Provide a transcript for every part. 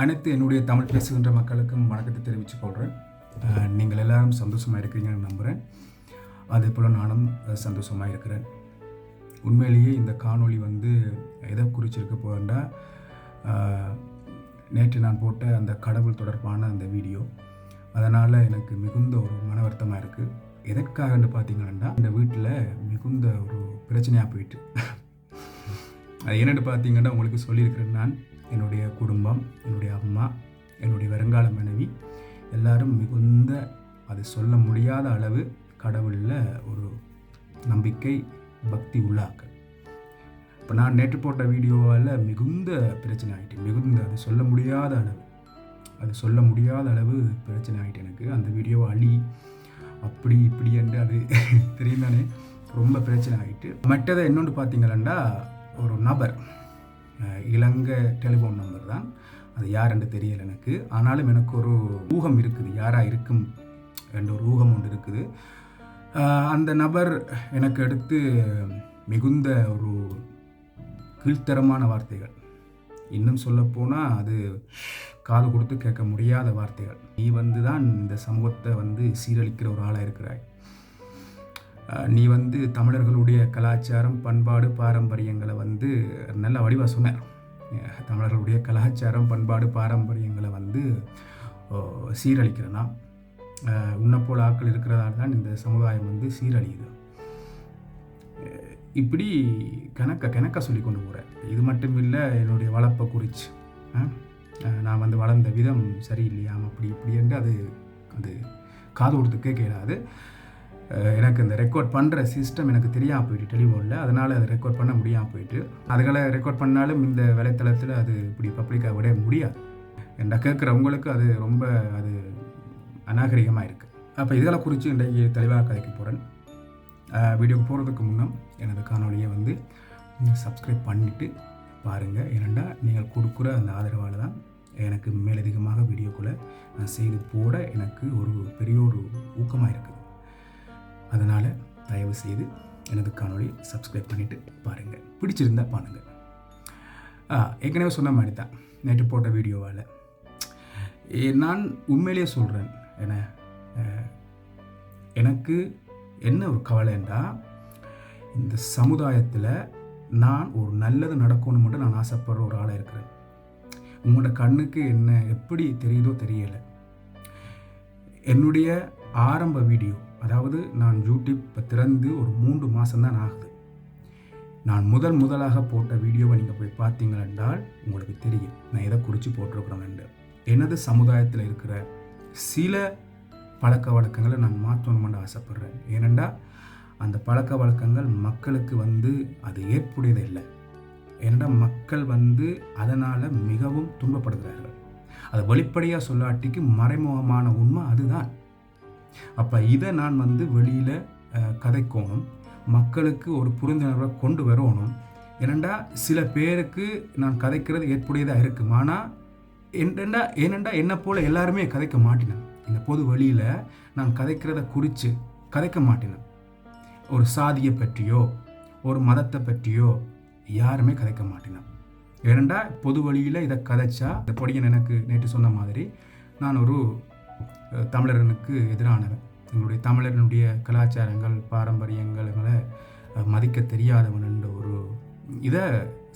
அனைத்து என்னுடைய தமிழ் பேசுகின்ற மக்களுக்கும் வணக்கத்தை தெரிவித்து கொள்கிறேன் நீங்கள் எல்லாரும் சந்தோஷமாக இருக்கிறீங்கன்னு நம்புகிறேன் அதே போல் நானும் சந்தோஷமாக இருக்கிறேன். உண்மையிலேயே இந்த காணொளி வந்து எதை குறிச்சிருக்க போகிறேன்டா நேற்று நான் போட்ட அந்த கடவுள் தொடர்பான அந்த வீடியோ. அதனால் எனக்கு மிகுந்த ஒரு மன வருத்தமாக இருக்குது எதற்காகன்னு பார்த்தீங்கன்னா இந்த வீட்டில் மிகுந்த ஒரு பிரச்சனையாக போயிட்டு. அது என்னென்னு பார்த்தீங்கன்னா உங்களுக்கு சொல்லியிருக்கிறேன் நான். என்னுடைய குடும்பம் என்னுடைய அம்மா என்னுடைய வருங்கால மனைவி எல்லாரும் மிகுந்த அது சொல்ல முடியாத அளவு கடவுளில் ஒரு நம்பிக்கை பக்தி உள்ளாக்க இப்போ நான் நேற்று போட்ட வீடியோவால் மிகுந்த பிரச்சனை ஆகிட்டு மிகுந்த அது சொல்ல முடியாத அளவு அது சொல்ல முடியாத அளவு பிரச்சனை ஆகிட்டு எனக்கு. அந்த வீடியோ அழி அப்படி இப்படி என்று அது தெரியும் தானே ரொம்ப பிரச்சனை ஆகிட்டு மற்றதை இன்னொன்று பார்த்தீங்களா ஒரு நபர். இலங்கை டெலிஃபோன் நம்பர் தான். அது யாருன்னு தெரியல எனக்கு. ஆனாலும் எனக்கு ஒரு ஊகம் இருக்குது. யாராக இருக்கும் என்ற ஒரு ஊகம் ஒன்று இருக்குது. அந்த நபர் எனக்கு எடுத்து மிகுந்த ஒரு கீழ்த்தரமான வார்த்தைகள். இன்னும் சொல்லப்போனால் அது காது கொடுத்து கேட்க முடியாத வார்த்தைகள். நீ வந்து தான் இந்த சமூகத்தை வந்து சீரழிக்கிற ஒரு ஆளாக இருக்கிறாய். நீ வந்து தமிழர்களுடைய கலாச்சாரம் பண்பாடு பாரம்பரியங்களை வந்து நல்ல வடிவாக சொன்னார் தமிழர்களுடைய கலாச்சாரம் பண்பாடு பாரம்பரியங்களை வந்து சீரழிக்கிறனா. உன்னப்போல் உன்னை ஆட்கள் இருக்கிறதால தான் இந்த சமுதாயம் வந்து சீரழியுது. இப்படி கணக்க கணக்க சொல்லி கொண்டு போகிறேன் இது மட்டும் இல்லை என்னுடைய வளர்ப்பை குறித்து நான் வந்து வளர்ந்த விதம் சரியில்லையாம் அப்படி இப்படி என்று அது அது காது கொடுத்து கேட்கலாது எனக்கு இந்த ரெக்கார்ட் பண்ணுற சிஸ்டம் எனக்கு தெரியாமல் போயிட்டு டெலிஃபோனில் அதனால் அதை ரெக்கார்ட் பண்ண முடியாமல் போயிட்டு. அதுகளை ரெக்கார்ட் பண்ணாலும் இந்த வலைத்தளத்தில் அது இப்படி பப்ளிக்காக விட முடியாது. என்ற கேட்குறவங்களுக்கு அது ரொம்ப அது அநாகரிகமாக இருக்குது அப்போ இதுகளை குறித்து இன்றைக்கு தெளிவாக கதைக்க போகிறேன் வீடியோக்கு போகிறதுக்கு முன்னே எனது காணொலியை வந்து சப்ஸ்கிரைப் பண்ணிவிட்டு பாருங்கள் ஏனெண்டா நீங்கள் கொடுக்குற அந்த ஆதரவால் தான் எனக்கு மேலதிகமாக வீடியோக்குள்ளே நான் செய்து போட எனக்கு ஒரு பெரிய ஒரு ஊக்கமாக இருக்குது அதனால் தயவு செய்து எனது காணொளி சப்ஸ்கிரைப் பண்ணிவிட்டு பாருங்கள் பிடிச்சிருந்தா பாருங்கள் ஏற்கனவே சொன்ன மாதிரி தான். நேற்று போட்ட வீடியோவால். நான் உண்மையிலேயே சொல்கிறேன் என்ன? எனக்கு என்ன ஒரு கவலைண்டா இந்த சமுதாயத்தில் நான் ஒரு நல்லது நடக்கணும் மட்டும் நான் ஆசைப்படுற ஒரு ஆளாக இருக்கிறேன். உங்களோட கண்ணுக்கு என்ன எப்படி தெரியுதோ தெரியலை. என்னுடைய ஆரம்ப வீடியோ அதாவது நான் யூடியூப் திறந்து ஒரு மூன்று மாதம்தான் ஆகுது. நான் முதல் முதலாக போட்ட வீடியோவை நீங்கள் போய் பார்த்தீங்க என்றால் உங்களுக்கு தெரியும். நான் எதை குறித்து போட்டிருக்கிறேன் எனது சமுதாயத்தில் இருக்கிற சில பழக்க வழக்கங்களை நான் மாற்றணும்னு ஆசைப்பட்றேன். ஏனெண்டா அந்த பழக்க வழக்கங்கள் மக்களுக்கு வந்து அது ஏற்புடையது இல்லை. ஏனெண்டா மக்கள் வந்து அதனால் மிகவும் துன்பப்படுகிறார்கள். அது வெளிப்படையாக சொல்லாட்டிக்கு மறைமுகமான உண்மை அதுதான். அப்போ இதை நான் வந்து வெளியில் கதைக்கணும். மக்களுக்கு ஒரு புரிந்துணர்வை கொண்டு வரணும். ஏனெண்டா சில பேருக்கு நான் கதைக்கிறது ஏற்புடையதாக இருக்கும். ஆனால் என்னண்டா ஏனெண்டா என்னை போல் எல்லாருமே கதைக்க மாட்டினேன். இந்த பொது வழியில் நான் கதைக்கிறத குறித்து கதைக்க மாட்டினேன். ஒரு சாதியை பற்றியோ ஒரு மதத்தை பற்றியோ யாருமே கதைக்க மாட்டினேன். ஏனெண்டா பொது வழியில் இதை கதைச்சா இந்த பொடியன் எனக்கு நேற்று சொன்ன மாதிரி நான் ஒரு தமிழரனுக்கு எதிரானவன் எங்களுடைய தமிழரனுடைய கலாச்சாரங்கள் பாரம்பரியங்களை மதிக்க தெரியாதவன் என்ற ஒரு இதை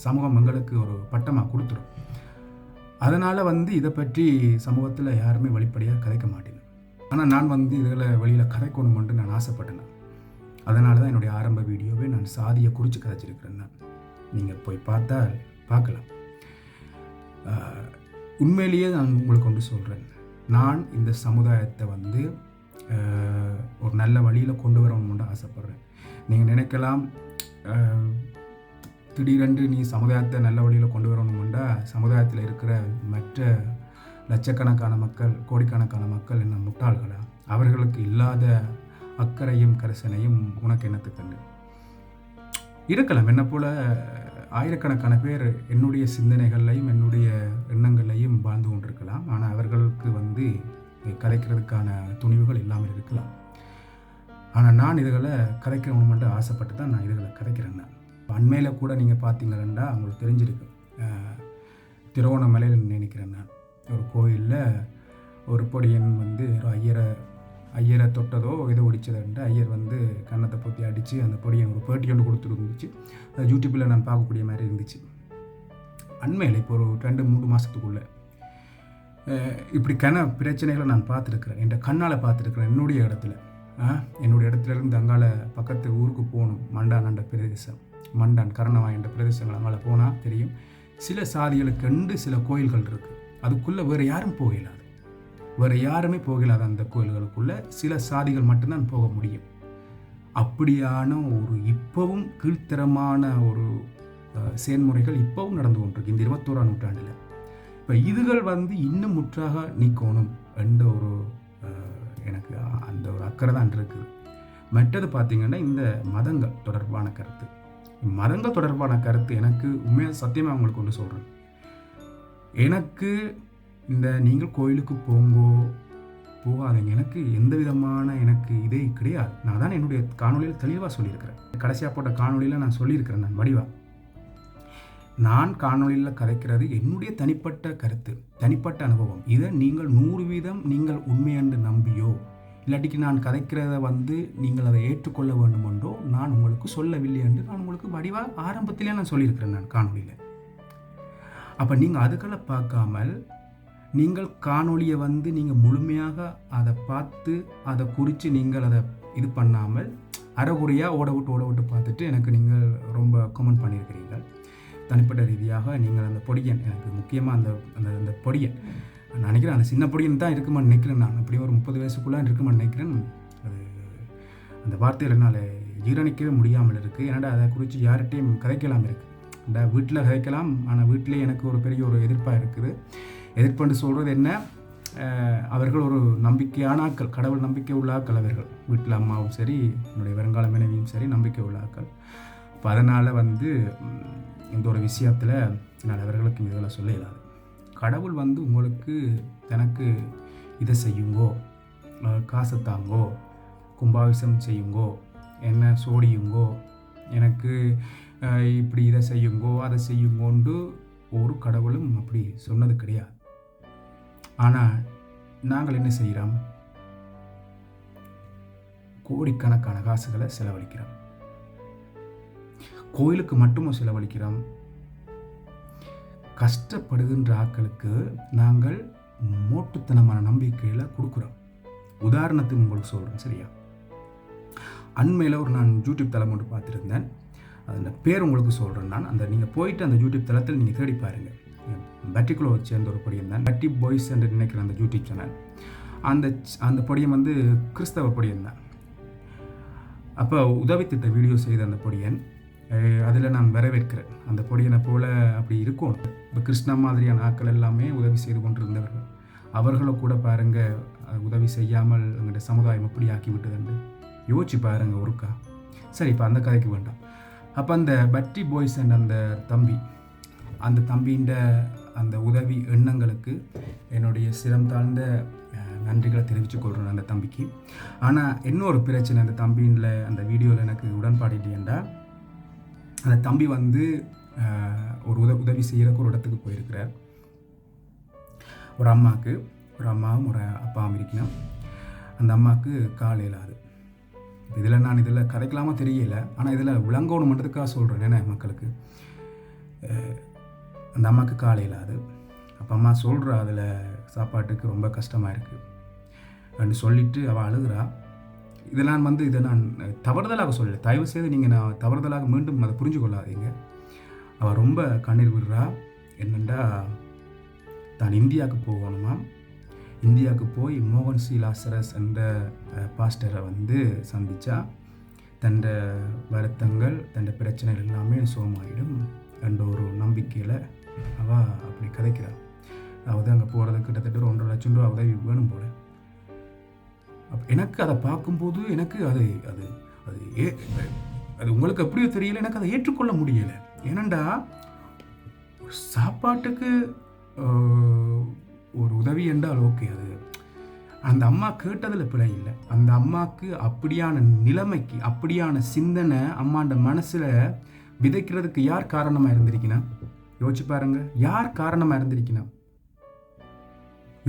சமூகம் எங்களுக்கு ஒரு பட்டமாக கொடுத்துரும் அதனால் வந்து இதை பற்றி சமூகத்தில் யாருமே வெளிப்படையாக கதைக்க மாட்டேன். ஆனால் நான் வந்து இதில் வெளியில் கதைக்கணுமென்று நான் ஆசைப்பட்டேன். அதனால தான் என்னுடைய ஆரம்ப வீடியோவை நான் சாதியை குறித்து கதைச்சிருக்கிறேன் நான். நீங்கள் போய் பார்த்தால் பார்க்கலாம். உண்மையிலேயே நான் உங்களுக்கு ஒன்று சொல்கிறேன் நான் இந்த சமுதாயத்தை வந்து ஒரு நல்ல வழியில் கொண்டு வரணும்னு ஆசைப்பட்றேன். நீங்கள் நினைக்கலாம் திடீரென்று நீ சமுதாயத்தை நல்ல வழியில் கொண்டு வரணும்னா சமுதாயத்தில் இருக்கிற மற்ற லட்சக்கணக்கான மக்கள் கோடிக்கணக்கான மக்கள் என்ன முட்டாள்களா? அவர்களுக்கு இல்லாத அக்கறையும் கரிசனையும் உனக்கு என்னத்துக்கண்டு இருக்கலாம். என்ன போல ஆயிரக்கணக்கான பேர் என்னுடைய சிந்தனைகளையும் என்னுடைய எண்ணங்களையும் வாழ்ந்து கொண்டிருக்கலாம். ஆனால் அவர்களுக்கு வந்து கதைக்கிறதுக்கான துணிவுகள் இல்லாமல் இருக்கலாம். ஆனால் நான் இதுகளை கதைக்கணுமென்று ஆசைப்பட்டு தான் நான் இதுகளை கதைக்கிறேன் நான். அண்மையில் கூட நீங்கள் பார்த்தீங்கன்னா உங்களுக்கு தெரிஞ்சிருக்கு. திருவோணமலையில் நினைக்கிறேன் நான். ஒரு கோயிலில் ஒரு பொடியன் வந்து ஒரு ஐயரை ஐயரை தொட்டதோ ஏதோ ஒடிச்சதுன்ட்டு ஐயர் வந்து கன்னத்தை பொத்தி அடித்து அந்த பொடியை ஒரு பேட்டி ஒன்று கொடுத்துருந்துச்சு அது யூடியூப்பில் நான் பார்க்கக்கூடிய மாதிரி இருந்துச்சு. அண்மையில் இப்போ ஒரு ரெண்டு மூணு மாதத்துக்குள்ளே இப்படி கன பிரச்சனைகளை நான் பார்த்துருக்குறேன். என் கண்ணால் பார்த்துருக்குறேன் என்னுடைய இடத்துல. என்னுடைய இடத்துல இருந்து அங்கால பக்கத்து ஊருக்கு போகணும். மண்டான் என்ற பிரதேசம். மண்டான் கரணவா என்ற பிரதேசங்கள் அங்கால போனால் தெரியும். சில சாதிகளுக்கு ரெண்டு சில கோயில்கள் இருக்குது அதுக்குள்ளே வேறு யாரும் போகலாது வேறு யாருமே போகலாது அந்த கோயில்களுக்குள்ளே சில சாதிகள் மட்டும்தான் போக முடியும். அப்படியான ஒரு இப்போவும் கீழ்த்தரமான ஒரு செயல்முறைகள் இப்போவும் நடந்து கொண்டிருக்கு இந்த இருபத்தோராம் நூற்றாண்டில். இப்போ இதுகள் வந்து இன்னும் முற்றாக நீக்கணும் என்ற ஒரு எனக்கு அந்த ஒரு அக்கறை தான் இருக்குது. மற்றது பார்த்திங்கன்னா இந்த மதங்கள் தொடர்பான கருத்து. மதங்கள் தொடர்பான கருத்து எனக்கு உண்மையாக சத்தியமாக அவங்களுக்கு கொண்டு சொல்கிறேன் எனக்கு இந்த நீங்கள் கோயிலுக்கு போங்கோ போகாதீங்க. எனக்கு எந்த விதமான எனக்கு இதே கிடையாது. நான் தான் என்னுடைய காணொலியில் தெளிவாக சொல்லியிருக்கிறேன். கடைசியாக போட்ட காணொலியில் நான் சொல்லியிருக்கிறேன் நான் வடிவா. நான் காணொலியில் கதைக்கிறது என்னுடைய தனிப்பட்ட கருத்து தனிப்பட்ட அனுபவம். இதை நீங்கள் நூறு வீதம் நீங்கள் உண்மையென்று நம்பியோ இல்லாட்டிக்கு நான் கதைக்கிறத வந்து நீங்கள் அதை ஏற்றுக்கொள்ள வேண்டும் என்றோ நான் உங்களுக்கு சொல்லவில்லை என்று நான் உங்களுக்கு வடிவாக ஆரம்பத்திலே நான் சொல்லியிருக்கிறேன் நான் காணொலியில் அப்போ நீங்கள் அதுக்கெல்லாம் பார்க்காமல் நீங்கள் காணொளியை வந்து நீங்கள் முழுமையாக அதை பார்த்து அதை குறித்து நீங்கள் அதை இது பண்ணாமல் அறகுறையாக ஓட விட்டு ஓட விட்டு பார்த்துட்டு எனக்கு நீங்கள் ரொம்ப கமெண்ட் பண்ணியிருக்கிறீர்கள். தனிப்பட்ட ரீதியாக நீங்கள் அந்த பொடியன் எனக்கு முக்கியமாக அந்த அந்த அந்த பொடியன். நான் நினைக்கிறேன் அந்த சின்ன பொடியன் தான் இருக்குமான்னு நினைக்கிறேன் நான். அப்படியே ஒரு முப்பது வயசுக்குள்ளே இருக்குமான்னு நினைக்கிறேன். அது அந்த வார்த்தையில் என்னால் ஜீரணிக்கவே முடியாமல் இருக்குது என்னடா அதை குறித்து யார்கிட்டையும் கதைக்கலாம் இருக்குது வீட்டில் கதைக்கலாம் ஆனால் வீட்டிலே எனக்கு ஒரு பெரிய ஒரு எதிர்ப்பாக இருக்குது. எதிர்ப்பண்டு சொல்கிறது என்ன? அவர்கள் ஒரு நம்பிக்கையான ஆக்கள் கடவுள் நம்பிக்கை உள்ள ஆக்கள் அவர்கள். வீட்டில் அம்மாவும் சரி என்னுடைய வருங்கால மனைவியும் சரி நம்பிக்கை உள்ள ஆக்கள் இப்போ அதனால் வந்து இந்த ஒரு விஷயத்தில் நான் அவர்களுக்கு இதில் சொல்ல இயலாது கடவுள் வந்து உங்களுக்கு தனக்கு இதை செய்யுங்கோ காசை தாங்கோ கும்பாபிஷம் செய்யுங்கோ என்ன சோடியுங்கோ எனக்கு இப்படி இதை செய்யுங்கோ அதை செய்யுங்கோண்டு ஒரு கடவுளும் அப்படி சொன்னது கிடையாது. ஆனால் நாங்கள் என்ன செய்கிறோம்? கோடிக்கணக்கான காசுகளை செலவழிக்கிறோம். கோயிலுக்கு மட்டுமும் செலவழிக்கிறோம். கஷ்டப்படுகின்ற ஆக்களுக்கு நாங்கள் மோட்டுத்தனமான நம்பிக்கையில் கொடுக்குறோம். உதாரணத்துக்கு உங்களுக்கு சொல்கிறேன் சரியா? அண்மையில் ஒரு நான் யூடியூப் தளம் ஒன்று பார்த்துருந்தேன். அதில் பேர் உங்களுக்கு சொல்கிறேன் நான். அந்த நீங்கள் போயிட்டு அந்த யூடியூப் தளத்தில் நீங்கள் தேடி பாருங்கள் பட்டிக்குள்ளே சேர்ந்த ஒரு பொடியம் தான். பட்டி பாய்ஸ் என்று நினைக்கிற அந்த யூடியூப் சேனல். அந்த அந்த பொடியம் வந்து கிறிஸ்தவ பொடியம் தான். அப்போ உதவி திட்ட வீடியோ செய்த அந்த பொடியன் அதில் நான் வரவேற்கிறேன். அந்த பொடியனை போல் அப்படி இருக்கும். இப்போ கிருஷ்ணா மாதிரியான ஆக்கள் எல்லாமே உதவி செய்து கொண்டிருந்தவர்கள். அவர்களும் கூட பாருங்கள் உதவி செய்யாமல் எங்களுடைய சமுதாயம் எப்படி ஆக்கி விட்டதுண்டு யோசிச்சு பாருங்கள் ஒருக்கா. சரி இப்போ அந்த கதைக்கு வேண்டாம். அப்போ அந்த பட்டி பாய்ஸ் அண்ட் அந்த தம்பி அந்த தம்பின்ற அந்த உதவி எண்ணங்களுக்கு என்னுடைய சிரம் தாழ்ந்த நன்றிகளை தெரிவித்து கொள்கிறேன் அந்த தம்பிக்கு. ஆனால் இன்னொரு பிரச்சனை அந்த தம்பியில் அந்த வீடியோவில் எனக்கு உடன்பாடு இல்லையண்டா அந்த தம்பி வந்து ஒரு உத உதவி செய்கிறக்கு ஒரு இடத்துக்கு போயிருக்கிறார். ஒரு அம்மாவுக்கு ஒரு அம்மாவும் ஒரு அப்பாவும் இருக்கணும் அந்த அம்மாவுக்கு கால் இயலாது இதில் நான் இதில் கதைக்கலாமா தெரியல ஆனால் இதில் விளங்கணும் மட்டுக்காக சொல்கிறேன் என்ன மக்களுக்கு? அந்த அம்மாவுக்கு காலையில் அது. அப்போ அம்மா சொல்கிறா அதில் சாப்பாட்டுக்கு ரொம்ப கஷ்டமாக இருக்குது அப்படின்னு சொல்லிவிட்டு அவள் அழுகிறா. இதை நான் வந்து இதை நான் தவறுதலாக சொல்லலை. தயவு செய்து நீங்கள் நான் தவறுதலாக மீண்டும் அதை புரிஞ்சு கொள்ளாதீங்க. அவள் ரொம்ப கண்ணீர் விடுறா. என்னெண்டா தான் இந்தியாவுக்கு போகணுமா? இந்தியாவுக்கு போய் மோகன் சி லாசரஸ் என்ற பாஸ்டரை வந்து சந்தித்தா தண்ட வருத்தங்கள் தண்ட பிரச்சனைகள் எல்லாமே சோமாயிடும் என்ற ஒரு நம்பிக்கையில் அவள் அப்படி கதைக்கிறாள் அதாவது அங்கே போகிறது கிட்டத்தட்ட ஒரு ஒன்றரை லட்சம் ரூபா உதவி வேணும் போல். எனக்கு அதை பார்க்கும்போது எனக்கு அது அது அது ஏ அது உங்களுக்கு எப்படியோ தெரியல எனக்கு அதை ஏற்றுக்கொள்ள முடியலை. ஏனண்டா சாப்பாட்டுக்கு ஒரு உதவி என்றால் ஓகே அது அந்த அம்மா கேட்டதில் பிழை இல்லை. அந்த அம்மாவுக்கு அப்படியான நிலைமைக்கு அப்படியான சிந்தனை அம்மாண்ட மனசில் விதைக்கிறதுக்கு யார் காரணமாக இருந்திருக்கீங்கன்னா யோசிச்சு பாருங்க யார் காரணமாக இருந்திருக்கணும்?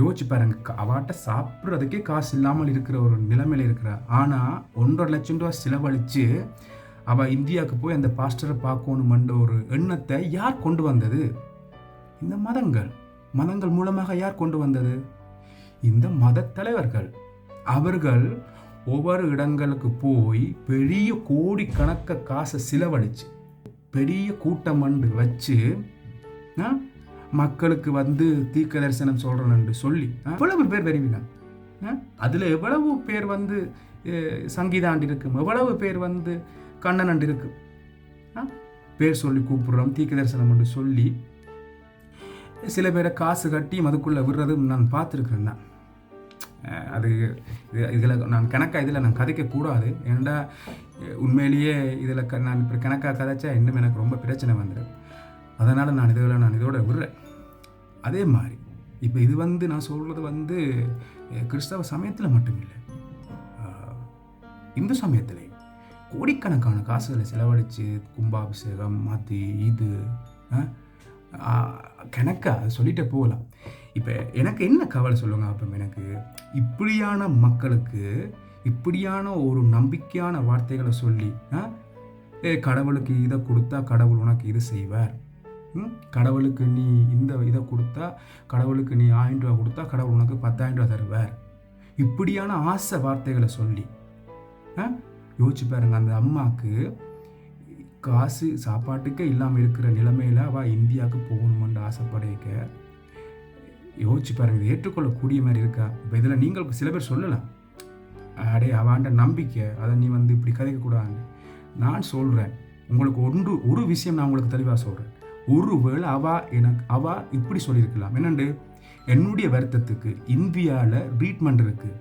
யோசிச்சு பாருங்க அவாட்ட சாப்பிட்றதுக்கே காசு இல்லாமல் இருக்கிற ஒரு நிலைமையில் இருக்கிறா. ஆனால் ஒன்றரை லட்சம் ரூபா செலவழித்து அவள் இந்தியாவுக்கு போய் அந்த பாஸ்டரை பார்க்கணுமென்ற ஒரு எண்ணத்தை யார் கொண்டு வந்தது? இந்த மதங்கள். மதங்கள் மூலமாக யார் கொண்டு வந்தது? இந்த மத தலைவர்கள். அவர்கள் ஒவ்வொரு இடங்களுக்கு போய் பெரிய கோடிக்கணக்க காசை செலவழிச்சு பெரிய கூட்டம் மண்டு வச்சு மக்களுக்கு வந்து தீர்க்க தரிசனம் சொல்கிறேன்னு சொல்லி ஆ, எவ்வளவு பேர் வருவினான் அதில் எவ்வளவு பேர் வந்து சங்கீதாண்டு இருக்கும் எவ்வளவு பேர் வந்து கண்ணனண்டு இருக்கும் ஆ, பேர் சொல்லி கூப்பிடுறோம் தீக்க தரிசனம் என்று சொல்லி. சில பேரை காசு கட்டி அதுக்குள்ளே விடுறதும் நான் பார்த்துருக்கேன் தான் அது இதில் நான் கணக்காக இதில் நான் கதைக்கக்கூடாது ஏன்டா உண்மையிலேயே இதில் க நான் இப்போ கணக்காக கதைச்சா இன்னும் எனக்கு ரொம்ப பிரச்சனை வந்துடும் அதனால் நான் இதில் நான் இதோட விடுறேன். அதே மாதிரி இப்போ இது வந்து நான் சொல்கிறது வந்து கிறிஸ்தவ சமயத்தில் மட்டும் இல்லை. இந்து சமயத்திலே கோடிக்கணக்கான காசுகளை செலவழித்து கும்பாபிஷேகம் மாற்றி இது அஹ் ஆஹ் அது சொல்லிட்டே போகலாம். இப்போ எனக்கு என்ன கவலை சொல்லுங்க அப்போ எனக்கு? இப்படியான மக்களுக்கு இப்படியான ஒரு நம்பிக்கையான வார்த்தைகளை சொல்லி ஆ, கடவுளுக்கு இதை கொடுத்தா கடவுள் உனக்கு இது செய்வார். கடவுளுக்கு நீ இந்த இதை கொடுத்தா கடவுளுக்கு நீ ஆயிரம் ரூபா கொடுத்தா கடவுள் உனக்கு பத்தாயிரம் ரூபா தருவார். இப்படியான ஆசை வார்த்தைகளை சொல்லி ஆ, யோசிச்சு பாருங்க அந்த அம்மாவுக்கு காசு சாப்பாட்டுக்கே இல்லாமல் இருக்கிற நிலைமையில் அவள் இந்தியாவுக்கு போகணுமென்று ஆசைப்படைக்க யோசிச்சு பாருங்க இது ஏற்றுக்கொள்ளக்கூடிய மாதிரி இருக்கா? இப்போ இதில் நீங்கள் சில பேர் சொல்லலாம். அடே அவாண்ட நம்பிக்கை அதை நீ வந்து இப்படி கதைக்கக்கூடாது. நான் சொல்கிறேன் உங்களுக்கு ஒன்று ஒரு விஷயம் நான் உங்களுக்கு தெளிவாக சொல்கிறேன் ஒருவேளை அவா எனக்கு அவா இப்படி சொல்லியிருக்கலாம். என்னண்டு? என்னுடைய வருத்தத்துக்கு இந்தியாவில் ட்ரீட்மெண்ட் இருக்குது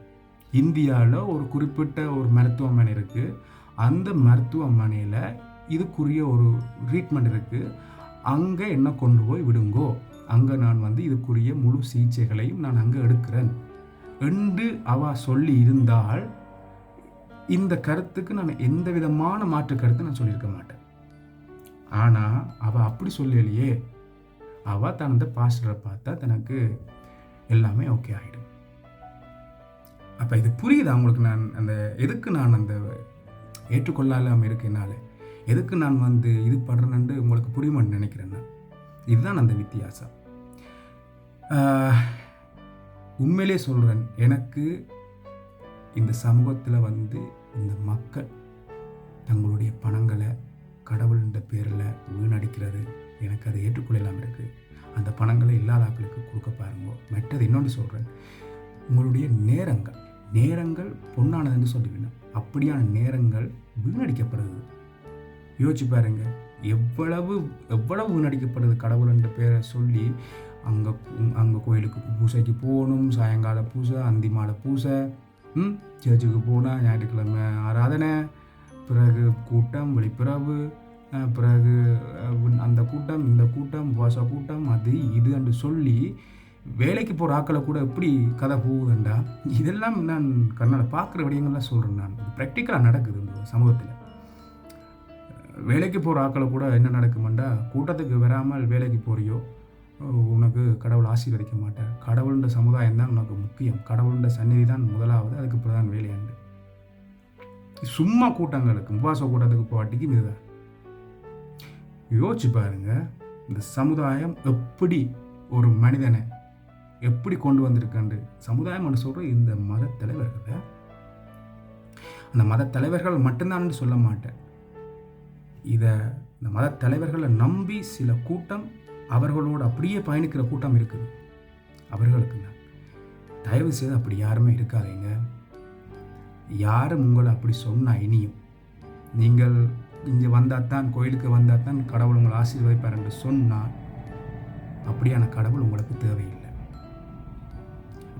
இந்தியாவில் ஒரு குறிப்பிட்ட ஒரு மருத்துவமனை இருக்குது அந்த மருத்துவமனையில் இதுக்குரிய ஒரு ட்ரீட்மெண்ட் இருக்குது அங்கே என்ன கொண்டு போய் விடுங்கோ? அங்கே நான் வந்து இதுக்குரிய முழு சிகிச்சைகளையும் நான் அங்கே எடுக்கிறேன் என்று அவ சொல்லி இருந்தால் இந்த கருத்துக்கு நான் எந்த விதமான மாற்று கருத்து நான் சொல்லியிருக்க மாட்டேன். ஆனால் அவள் அப்படி சொல்லலையே. அவள் தனது அந்த பாஸ்டரை பார்த்தா தனக்கு எல்லாமே ஓகே ஆகிடும் அப்போ இது புரியுதா உங்களுக்கு நான் அந்த எதுக்கு நான் அந்த ஏற்றுக்கொள்ளாமல் இருக்கேனால? எதுக்கு நான் வந்து இது பண்ணுறேன்னு உங்களுக்கு புரியுமான்னு நினைக்கிறேன் நான். இதுதான் அந்த வித்தியாசம். உண்மையிலே சொல்கிறேன் எனக்கு இந்த சமூகத்தில் வந்து இந்த மக்கள் என்ற பேரில் வீணடிக்கிறது. எனக்கு அதை ஏற்றுக்கொள்ளலாம் இருக்குது அந்த பணங்களை இல்லாத ஆட்களுக்கு கொடுக்க பாருங்க. மற்றது இன்னொன்று சொல்கிறேன் உங்களுடைய நேரங்கள் நேரங்கள் பொன்னானதுன்னு சொல்லுவேன் அப்படியான நேரங்கள் வீணடிக்கப்படுது. யோசிச்சு பாருங்கள் எவ்வளவு எவ்வளவு வீணடிக்கப்படுது கடவுள் என்ற பேரை சொல்லி அங்கே அங்கே கோயிலுக்கு பூசைக்கு போகணும் சாயங்கால பூசை அந்தி மாலை பூசை ம் சர்ச்சுக்கு போனால் ஞாயிற்றுக்கிழமை ஆராதனை பிறகு கூட்டம் வெளிப்பிறவு பிறகு அந்த கூட்டம் இந்த கூட்டம் பாஷா கூட்டம் அது இது என்று சொல்லி வேலைக்கு போகிற ஆக்களை கூட எப்படி கதை போகுதுண்டா? இதெல்லாம் நான் கண்ணால் பார்க்குற விடயங்கள்லாம் சொல்கிறேன் நான். ப்ராக்டிக்கலாக நடக்குது இந்த சமூகத்தில். வேலைக்கு போகிற ஆக்களை கூட என்ன நடக்குமெண்டா? கூட்டத்துக்கு வராமல் வேலைக்கு போறியோ? உனக்கு கடவுள் ஆசீர்வதிக்க மாட்டார். கடவுளுடைய சமுதாயம் தான் உனக்கு முக்கியம். கடவுளுடைய சந்நிதி தான் முதலாவது அதுக்கு பிரதான் வேலையாண்டு. சும்மா கூட்டங்களுக்கு உபவாச கூட்டத்துக்கு போவாட்டிக்கு இதுதான். யோசிச்சு பாருங்க இந்த சமுதாயம் எப்படி ஒரு மனிதனை எப்படி கொண்டு வந்திருக்காண்டு சமுதாயம் சொல்கிற இந்த மத தலைவர்களை அந்த மத தலைவர்கள் மட்டும்தான் சொல்ல மாட்டேன். இதை இந்த மத தலைவர்களை நம்பி சில கூட்டம் அவர்களோடு அப்படியே பயணிக்கிற கூட்டம் இருக்குது. அவர்களுக்கு தான் தயவு செய்து அப்படி யாருமே இருக்காதீங்க. யாரும் உங்களை அப்படி சொன்ன இனியும். நீங்கள் இங்கே வந்தால் தான் கோயிலுக்கு வந்தால் தான் கடவுள் உங்களை ஆசீர்வதிப்பார் என்று சொன்னால் அப்படியான கடவுள் உங்களுக்கு தேவையில்லை.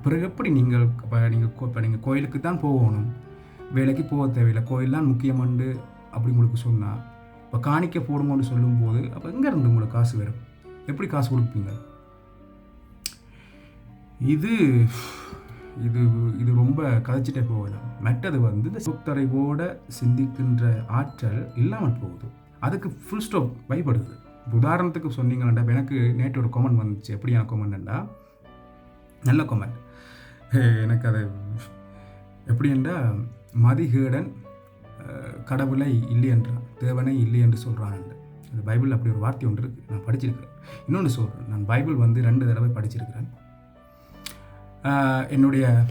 பிறகு எப்படி நீங்கள் இப்போ நீங்கள் இப்போ நீங்கள் கோயிலுக்கு தான் போகணும் வேலைக்கு போக தேவையில்லை கோயில் தான் முக்கியமண்டு அப்படி உங்களுக்கு சொன்னால் இப்போ காணிக்க போடுங்கன்னு சொல்லும்போது அப்போ எங்கேருந்து உங்களுக்கு காசு வரும்? எப்படி காசு கொடுப்பீங்க? இது இது இது ரொம்ப கதைச்சிட்டே போகலாம் மற்றது வந்து இந்த சொத்தரைவோட சிந்திக்கின்ற ஆற்றல் இல்லாமல் போகுது. அதுக்கு ஃபுல் ஸ்டாப் பயப்படுது. உதாரணத்துக்கு சொன்னீங்கன்னா எனக்கு நேற்று ஒரு கமெண்ட் வந்துச்சு. எப்படியான கமெண்ட்னா நல்ல கொமெண்ட் எனக்கு அது எப்படி என்றால் மதிகேடன் கடவுளை இல்லை என்றான். தேவனை இல்லை என்று சொல்கிறான் அந்த அது பைபிள் அப்படி ஒரு வார்த்தை ஒன்று இருக்குது நான் படிச்சிருக்கிறேன். இன்னொன்று சொல்கிறேன் நான் பைபிள் வந்து ரெண்டு தடவை படிச்சிருக்கிறேன். என்னுடைய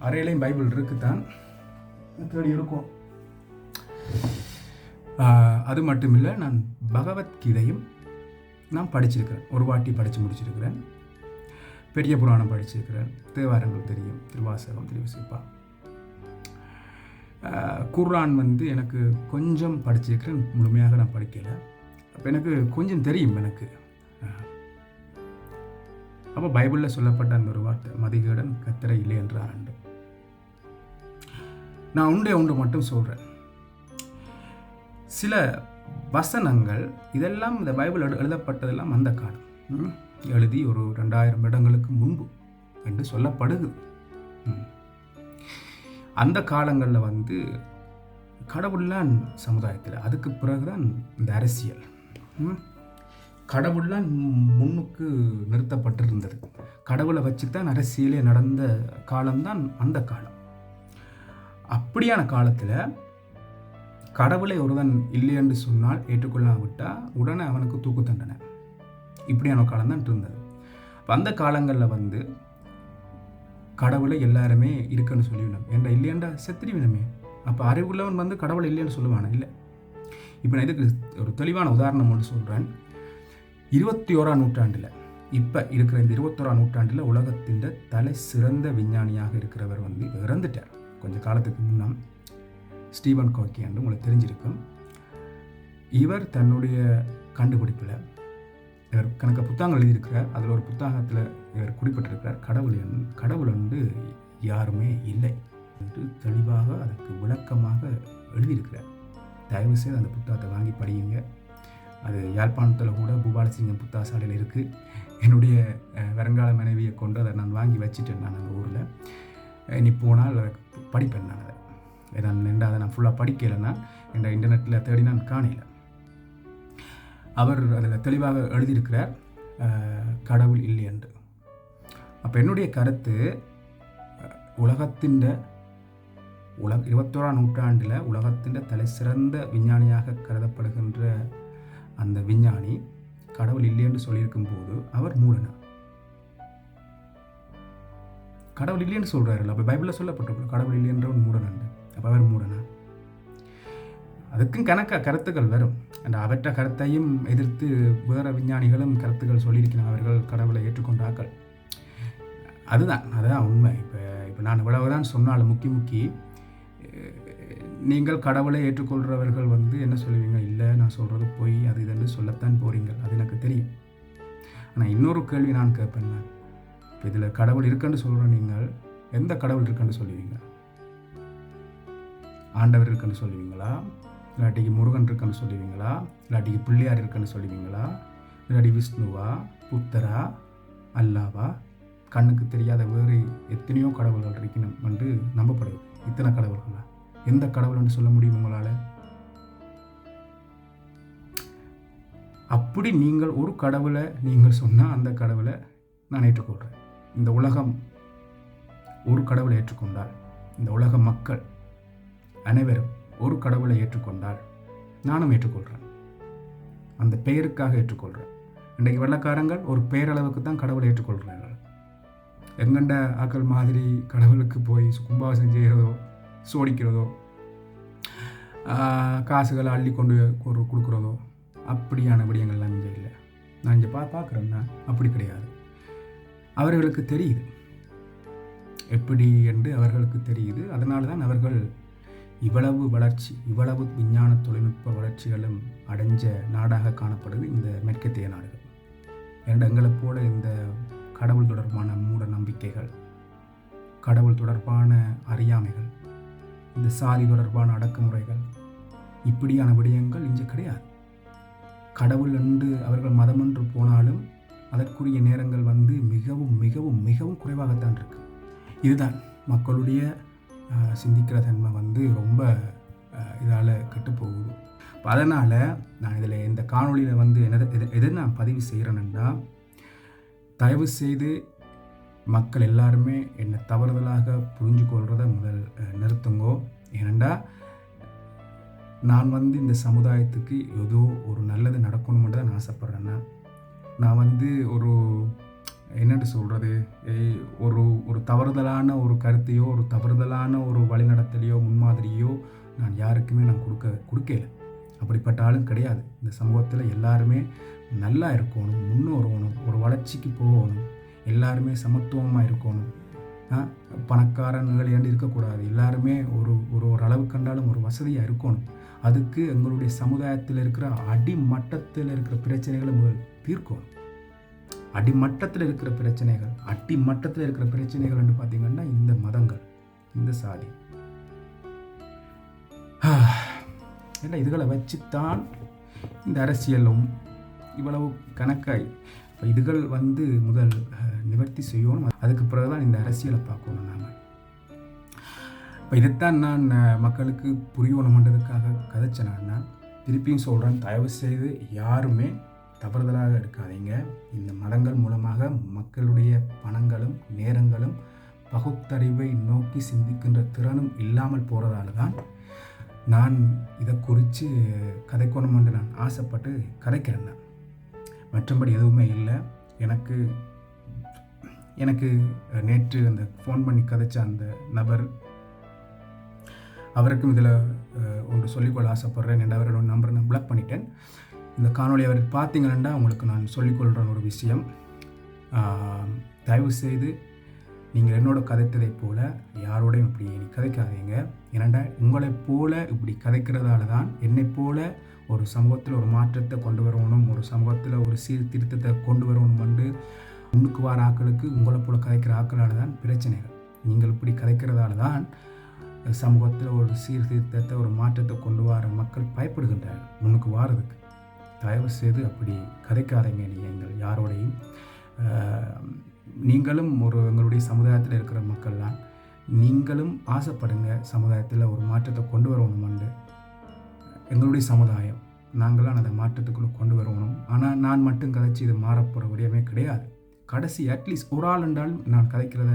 அறையிலையும் பைபிள் இருக்குதான் தேடி இருக்கும். அது மட்டும் இல்லை நான் பகவத்கீதையும் நான் படிச்சிருக்கிறேன். ஒரு வாட்டி படித்து முடிச்சிருக்கிறேன். பெரிய புராணம் படிச்சிருக்கிறேன். தேவாரங்கள் தெரியும். திருவாசகம் திருவிசிப்பா. குர்ஆன் வந்து எனக்கு கொஞ்சம் படிச்சிருக்கிறேன். முழுமையாக நான் படிக்கலை. அப்போ எனக்கு கொஞ்சம் தெரியும் எனக்கு. அப்போ பைபிளில் சொல்லப்பட்ட அந்த ஒரு வார்த்தை மதிகேடன் கத்தரை இல்லை என்று ஆண்டு நான் உண்டே உண்டு மட்டும் சொல்கிறேன் சில வசனங்கள் இதெல்லாம் இந்த பைபிள் எழு- எழுதப்பட்டதெல்லாம் அந்த காலம். ம், எழுதி ஒரு ரெண்டாயிரம் இடங்களுக்கு முன்பு என்று சொல்லப்படுது. அந்த காலங்களில் வந்து கடவுள்லாம் சமுதாயத்தில். அதுக்கு பிறகுதான் இந்த அரசியல். ம். கடவுள்லாம் முன்னுக்கு நிறுத்தப்பட்டிருந்தது. கடவுளை வச்சு தான் அரசியலே நடந்த காலம்தான் அந்த காலம். அப்படியான காலத்தில் கடவுளை ஒருவன் இல்லை என்று சொன்னால் ஏற்றுக்கொள்ளாவிட்டால் உடனே அவனுக்கு தூக்கு தண்டனை. இப்படியான காலம் தான் இருந்தது. அப்ப அந்த காலங்களில் வந்து கடவுளை எல்லாருமே இருக்குன்னு சொல்லிவிடும். ஏன்டா இல்லையாண்டா? செத்துருவினமே அப்போ அறிவுள்ளவன் வந்து கடவுளை இல்லைன்னு சொல்லுவானா? இல்லை. இப்போ நான் இதுக்கு ஒரு தெளிவான உதாரணம் ஒன்று சொல்கிறேன் இருபத்தி ஓராம் நூற்றாண்டில். இப்போ இருக்கிற இந்த இருபத்தோராம் நூற்றாண்டில் உலகத்தின் தலை சிறந்த விஞ்ஞானியாக இருக்கிறவர் வந்து இறந்துட்டார். கொஞ்சம் காலத்துக்கு முன்னால் ஸ்டீவன் கோக்கி என்று உங்களுக்கு தெரிஞ்சிருக்கும். இவர் தன்னுடைய கண்டுபிடிப்பில் இவர் கணக்க புத்தகங்கள் எழுதியிருக்கிறார். அதில் ஒரு புத்தகத்தில் இவர் குறிப்பிட்டிருக்கிறார் கடவுள் என்- கடவுள் வந்து யாருமே இல்லை என்று தெளிவாக அதற்கு விளக்கமாக எழுதியிருக்கிறார். தயவுசெய்து அந்த புத்தகத்தை வாங்கி படியுங்க. அது யாழ்ப்பாணத்தில் கூட பூபாலசிங்கம் புத்தாசாலையில் இருக்குது என்னுடைய வருங்கால மனைவியை கொண்டு அதை நான் வாங்கி வச்சுட்டேன் நான் அந்த ஊரில். நீ போனால் அதை படிப்பேன் நான் அதை. நான் நின்று அதை நான் ஃபுல்லாக படிக்கலைன்னா என் இன்டர்நெட்டில் தேடி நான் காணல. அவர் அதில் தெளிவாக எழுதியிருக்கிறார் கடவுள் இல்லை என்று. அப்போ என்னுடைய கருத்து உலகத்தின் உலக இருபத்தோராம் நூற்றாண்டில் உலகத்தின் தலை சிறந்த விஞ்ஞானியாக கருதப்படுகின்ற அந்த விஞ்ஞானி கடவுள் இல்லை என்று சொல்லியிருக்கும் போது அவர் மூடனார். கடவுள் இல்லைன்னு சொல்கிறாரு அப்போ பைபிளில் சொல்லப்பட்டிருக்கும் கடவுள் இல்லை என்றவன் மூடனண்டு அப்போ அவர் மூடனா அதுக்கும் கணக்காக கருத்துக்கள் வரும். அந்த அவற்ற கருத்தையும் எதிர்த்து வேறு விஞ்ஞானிகளும் கருத்துக்கள் சொல்லியிருக்கிறார் அவர்கள் கடவுளை ஏற்றுக்கொண்டார்கள். அதுதான் அதுதான் உண்மை. இப்போ இப்போ நான் இவ்வளவுதான் சொன்னாலும் முக்கி முக்கி நீங்கள் கடவுளை ஏற்றுக்கொள்கிறவர்கள் வந்து என்ன சொல்லுவீங்க? இல்லை நான் சொல்கிறது பொய் அது இதுன்னு சொல்லத்தான் போகிறீங்க அது எனக்கு தெரியும். ஆனால் இன்னொரு கேள்வி நான் கேட்பேன் நான். இப்போ இதில் கடவுள் இருக்குன்னு சொல்கிற நீங்கள் எந்த கடவுள் இருக்குன்னு சொல்லுவீங்க? ஆண்டவர் இருக்குன்னு சொல்லுவீங்களா? இல்லாட்டிக்கு முருகன் இருக்குன்னு சொல்லுவீங்களா? இல்லாட்டிக்கு பிள்ளையார் இருக்குன்னு சொல்லுவீங்களா? இல்லாட்டி விஷ்ணுவா புத்தரா அல்லாவா? கண்ணுக்கு தெரியாத வேறு எத்தனையோ கடவுள்கள் இருக்கணும் என்று நம்பப்படுது இத்தனை கடவுள்களா? எந்த கடவுள்னு சொல்ல முடியும் உங்களால்? அப்படி நீங்கள் ஒரு கடவுளை நீங்கள் சொன்னால் அந்த கடவுளை நான் ஏற்றுக்கொள்கிறேன் இந்த உலகம் ஒரு கடவுளை ஏற்றுக்கொண்டால் இந்த உலக மக்கள் அனைவரும் ஒரு கடவுளை ஏற்றுக்கொண்டால் நானும் ஏற்றுக்கொள்கிறேன் அந்த பெயருக்காக ஏற்றுக்கொள்கிறேன் இன்றைக்கு வெள்ளக்காரங்கள் ஒரு பெயரளவுக்கு தான் கடவுளை ஏற்றுக்கொள்கிறார்கள். எங்கண்ட ஆக்கள் மாதிரி கடவுளுக்கு போய் கும்பாபிஷேகம் செய்கிறதோ சோடிக்கிறதோ காசுகளை அள்ளி கொண்டு கொடுக்குறதோ அப்படியான விடயங்கள்லாம் இங்கே இல்லை. நான் இங்கே பா பார்க்குறேன்னா அப்படி கிடையாது. அவர்களுக்கு தெரியுது. எப்படி என்று அவர்களுக்கு தெரியுது. அதனால தான் அவர்கள் இவ்வளவு வளர்ச்சி இவ்வளவு விஞ்ஞான தொழில்நுட்ப வளர்ச்சிகளும் அடைஞ்ச நாடாக காணப்படுது இந்த மேற்கத்திய நாடுகள். ஏன்னா எங்களை போல இந்த கடவுள் தொடர்பான மூட நம்பிக்கைகள் கடவுள் தொடர்பான அறியாமைகள் இந்த சாதி தொடர்பான அடக்குமுறைகள். இப்படியான விடயங்கள் இங்கே கிடையாது. கடவுள் என்று அவர்கள் மதம் என்று போனாலும் அதற்குரிய நேரங்கள் வந்து மிகவும் மிகவும் மிகவும் குறைவாகத்தான் இருக்கு. இதுதான் மக்களுடைய சிந்திக்கிற தன்மை வந்து ரொம்ப இதால் கெட்டுப்போகுது. அதனால் நான் இதில் இந்த காணொளியில் வந்து என்ன எதை எதை நான் பதிவு செய்கிறேன்னா தயவு செய்து மக்கள் எல்லாருமே என்னை தவறுதலாக புரிஞ்சு கொள்கிறத முதல் நிறுத்துங்கோ. ஏனண்டா நான் வந்து இந்த சமுதாயத்துக்கு ஏதோ ஒரு நல்லது நடக்கணும்னு தான் நான் ஆசைப்பட்றேன்னா நான் வந்து ஒரு என்னென்னு சொல்கிறது ஒரு ஒரு தவறுதலான ஒரு கருத்தையோ ஒரு தவறுதலான ஒரு வழிநடத்தலையோ முன்மாதிரியோ நான் யாருக்குமே நான் கொடுக்க கொடுக்கல. அப்படிப்பட்ட ஆளும் கிடையாது. இந்த சமூகத்தில் எல்லாருமே நல்லா இருக்கணும் முன்னோறணும் ஒரு வளர்ச்சிக்கு போகணும். எல்லாருமே சமத்துவமாக இருக்கணும். பணக்காரன் ஏழையாண்டு இருக்கக்கூடாது. எல்லாருமே ஒரு ஒரு ஒரு அளவு கண்டாலும் ஒரு வசதியாக இருக்கணும். அதுக்கு எங்களுடைய சமுதாயத்தில் இருக்கிற அடிமட்டத்தில் இருக்கிற பிரச்சனைகளை முதல் தீர்க்கணும். அடிமட்டத்தில் இருக்கிற பிரச்சனைகள் அடிமட்டத்தில் இருக்கிற பிரச்சனைகள் என்று பார்த்தீங்கன்னா இந்த மதங்கள் இந்த சாதி. ஏன்னா இதுகளை வச்சுத்தான் இந்த அரசியலும் இவ்வளவு கணக்காய். இப்போ இதுகள் வந்து முதல் நிவர்த்தி செய்யணும். அதுக்கு பிறகு தான் இந்த அரசியலை பார்க்கணும் நாம். இப்போ இதைத்தான் நான் மக்களுக்கு புரியணுமன்றதுக்காக கதைச்சேன் நான். திருப்பியும் சொல்கிறேன் தயவு செய்து யாருமே தவறுதலாக எடுக்காதீங்க. இந்த மதங்கள் மூலமாக மக்களுடைய பணங்களும் நேரங்களும் பகுத்தறிவை நோக்கி சிந்திக்கின்ற திறனும் இல்லாமல் போகிறதால தான் நான் இதை குறித்து கதைக்கணும் என்று நான் ஆசைப்பட்டு கதைக்கிறேன் மற்றபடி எதுவுமே இல்லை. எனக்கு எனக்கு நேற்று அந்த ஃபோன் பண்ணி கதைச்ச அந்த நபர் அவருக்கும் இதில் ஒன்று சொல்லிக்கொள்ள ஆசைப்பட்றேன். என்ற அவரோட நம்பரை நான் பிளாக் பண்ணிட்டேன். இந்த காணொலி அவர் பார்த்தீங்கன்னா உங்களுக்கு நான் சொல்லிக்கொள்கிறேன் ஒரு விஷயம். தயவு செய்து நீங்கள் என்னோட கதைத்ததை போல் யாரோடையும் இப்படி நீ கதைக்காதீங்க. ஏன்னாண்டா உங்களைப் போல் இப்படி கதைக்கிறதால தான் என்னை போல ஒரு சமூகத்தில் ஒரு மாற்றத்தை கொண்டு வரணும் ஒரு சமூகத்தில் ஒரு சீர்திருத்தத்தை கொண்டு வரணும் வந்து முன்னுக்கு வர ஆக்களுக்கு உங்களை போல கதைக்கிற ஆக்களால் தான் பிரச்சனைகள். நீங்கள் இப்படி கதைக்கிறதால தான் சமூகத்தில் ஒரு சீர்திருத்தத்தை ஒரு மாற்றத்தை கொண்டு வர மக்கள் பயப்படுகின்றார்கள். முன்னுக்கு வாரதுக்கு தயவு செய்து அப்படி கதைக்காதீங்க நீங்கள் யாரோடையும். நீங்களும் ஒரு எங்களுடைய சமுதாயத்தில் இருக்கிற மக்கள்லாம் நீங்களும் ஆசைப்படுங்க சமுதாயத்தில் ஒரு மாற்றத்தை கொண்டு வரணும் வந்து எங்களுடைய சமுதாயம். நாங்களாம் அதை மாற்றத்துக்குள்ளே கொண்டு வரணும். ஆனால் நான் மட்டும் கதைச்சி இது மாறப்போகிற விடயமே கிடையாது. கடைசி அட்லீஸ்ட் ஒரு ஆள் என்றாலும் நான் கதைக்கிறத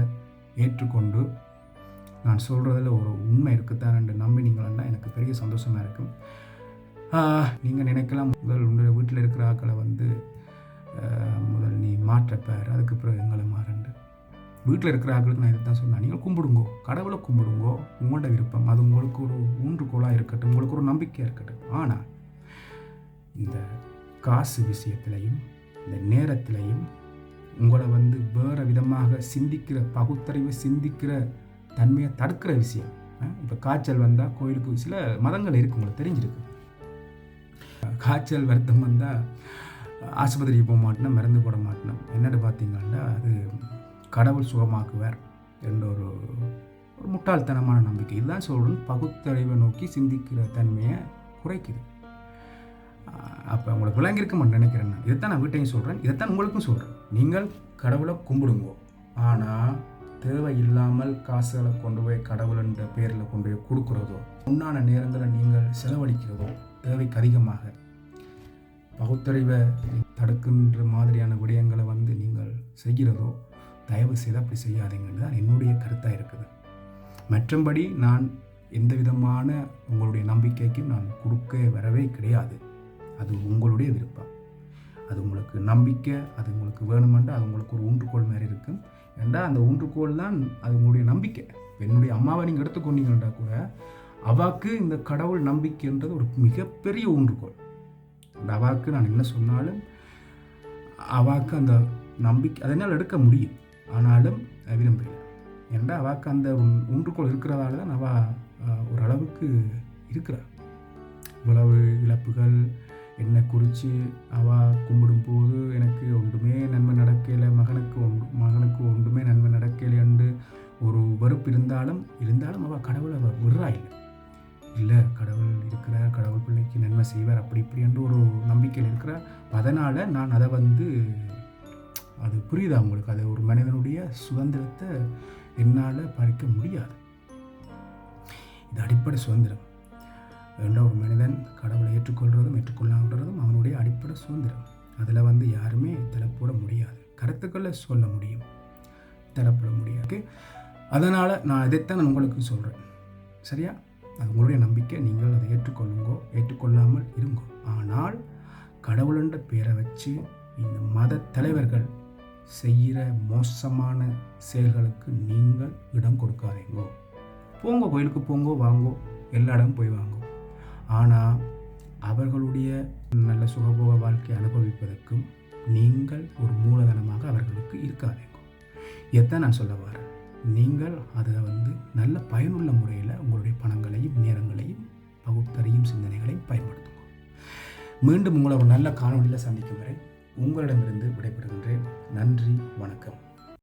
ஏற்றுக்கொண்டு நான் சொல்கிறதில் ஒரு உண்மை இருக்குத்தான் என்று நம்பி நீங்களா எனக்கு பெரிய சந்தோஷமாக இருக்கும். நீங்கள் நினைக்கலாம் முதல் உங்களுடைய வீட்டில் இருக்கிற ஆக்களை வந்து முதல் நீ மாற்றப்பார் அதுக்கு பிறகு எங்களை மாறண்டு. வீட்டில் இருக்கிற ஆக்களுக்கு நான் இதை தான் சொன்னேன். நீங்கள் கும்பிடுங்கோ கடவுளை கும்பிடுங்கோ உங்களோட விருப்பம். அது உங்களுக்கு ஒரு ஊன்றுகோலாக இருக்கட்டும் உங்களுக்கு ஒரு நம்பிக்கையாக இருக்கட்டும். ஆனால் இந்த காசு விஷயத்திலையும் இந்த நேரத்திலையும் உங்களை வந்து வேறு விதமாக சிந்திக்கிற பகுத்தறிவை சிந்திக்கிற தன்மையை தடுக்கிற விஷயம். இப்போ காய்ச்சல் வந்தால் கோயிலுக்கு சில மதங்கள் இருக்குது உங்களுக்கு தெரிஞ்சிருக்கு. காய்ச்சல் வருத்தம் வந்தால் ஆஸ்பத்திரிக்கு போக மாட்டேன் மருந்து போட மாட்டேன் என்னென்னு பார்த்தீங்கன்னா அது கடவுள் சுகமாக்குவார் என்ற ஒரு ஒரு முட்டாள்தனமான நம்பிக்கை. இதுதான் சொல்கிறேன் பகுத்தறிவை நோக்கி சிந்திக்கிற தன்மையை குறைக்குது. அப்போ உங்களுக்கு விளங்கியிருக்க நினைக்கிறேன் நான். இதைத்தான் நான் வீட்டையும் சொல்கிறேன் இதைத்தான் உங்களுக்கும் சொல்கிறேன் நீங்கள் கடவுளை கும்பிடுங்கோ. ஆனால் தேவை இல்லாமல் காசுகளை கொண்டு போய் கடவுள் என்ற பேரில் கொண்டு போய் கொடுக்குறதோ உண்டான நேரங்களை நீங்கள் செலவழிக்கிறதோ தேவைக்கு அதிகமாக பகுத்தறிவை தடுக்கின்ற மாதிரியான விடயங்களை வந்து நீங்கள் செய்கிறதோ தயவு செய்து அப்படி செய்யாதீங்கன்னு தான் என்னுடைய கருத்தாக இருக்குது. மற்றபடி நான் எந்த விதமான உங்களுடைய நம்பிக்கைக்கும் நான் கொடுக்க வரவே கிடையாது. அது உங்களுடைய விருப்பம். அது உங்களுக்கு நம்பிக்கை அது உங்களுக்கு வேணுமென்றால் அது உங்களுக்கு ஒரு ஊன்றுகோல் மாதிரி இருக்கும். ஏண்டா அந்த ஊன்றுகோல் தான் அது உங்களுடைய நம்பிக்கை. என்னுடைய அம்மாவை நீங்கள் எடுத்துக்கொண்டீங்கன்னா கூட அவாக்கு இந்த கடவுள் நம்பிக்கைன்றது ஒரு மிகப்பெரிய ஊன்றுகோள் அந்த அவாக்கு நான் என்ன சொன்னாலும் அவாக்கு அந்த நம்பிக்கை அதனால் எடுக்க முடியும். ஆனாலும் விரும்பல ஏன்னா அவாக்கு அந்த ஒன்றுக்குள் இருக்கிறதால தான் அவா ஓரளவுக்கு இருக்கிறார் இவ்வளவு இழப்புகள் என்னை குறித்து அவள் கும்பிடும்போது எனக்கு ஒன்றுமே நன்மை நடக்கலை மகனுக்கு ஒன்று மகனுக்கு ஒன்றுமே நன்மை நடக்கலை என்று ஒரு வெறுப்பு இருந்தாலும் இருந்தாலும் அவள் கடவுளை அவள் விடுறா இல்லை. இல்லை கடவுள் இருக்கிறார் கடவுள் பிள்ளைக்கு நன்மை செய்வார் அப்படி இப்படி என்று ஒரு நம்பிக்கையில் இருக்கிறார். அதனால் நான் அதை வந்து அது புரியுதா உங்களுக்கு? அது ஒரு மனிதனுடைய சுதந்திரத்தை என்னால் பறிக்க முடியாது. இது அடிப்படை சுதந்திரம். என்ற ஒரு மனிதன் கடவுளை ஏற்றுக்கொள்கிறதும் ஏற்றுக்கொள்ளாங்கிறதும் அவனுடைய அடிப்படை சுதந்திரம். அதில் வந்து யாருமே தலைப்போட முடியாது. கருத்துக்களை சொல்ல முடியும். தலைப்பட முடியாது. அதனால் நான் இதைத்தான் நான் உங்களுக்கு சொல்கிறேன் சரியா? அது உங்களுடைய நம்பிக்கை. நீங்கள் அதை ஏற்றுக்கொள்ளுங்கோ ஏற்றுக்கொள்ளாமல் இருங்கோ. ஆனால் கடவுளன்ற பேரை வச்சு இந்த மத தலைவர்கள் செய்கிற மோசமான செயல்களுக்கு நீங்கள் இடம் கொடுக்காதீங்கோ. போங்க கோயிலுக்கு போங்கோ வாங்கோ எல்லா இடமும் போய் வாங்கோ. ஆனால் அவர்களுடைய நல்ல சுகபோக வாழ்க்கையை அனுபவிப்பதற்கும் நீங்கள் ஒரு மூலதனமாக அவர்களுக்கு இருக்காதீங்க. எத்தான் நான் சொல்ல வரேன். நீங்கள் அதை வந்து நல்ல பயனுள்ள முறையில் உங்களுடைய பணங்களையும் நேரங்களையும் பகுத்தறியும் சிந்தனைகளையும் பயன்படுத்துங்க. மீண்டும் உங்களை ஒரு நல்ல காணொலியில் சந்திக்கும் வரை உங்களிடமிருந்து விடைபெறுகின்றேன். நன்றி வணக்கம்.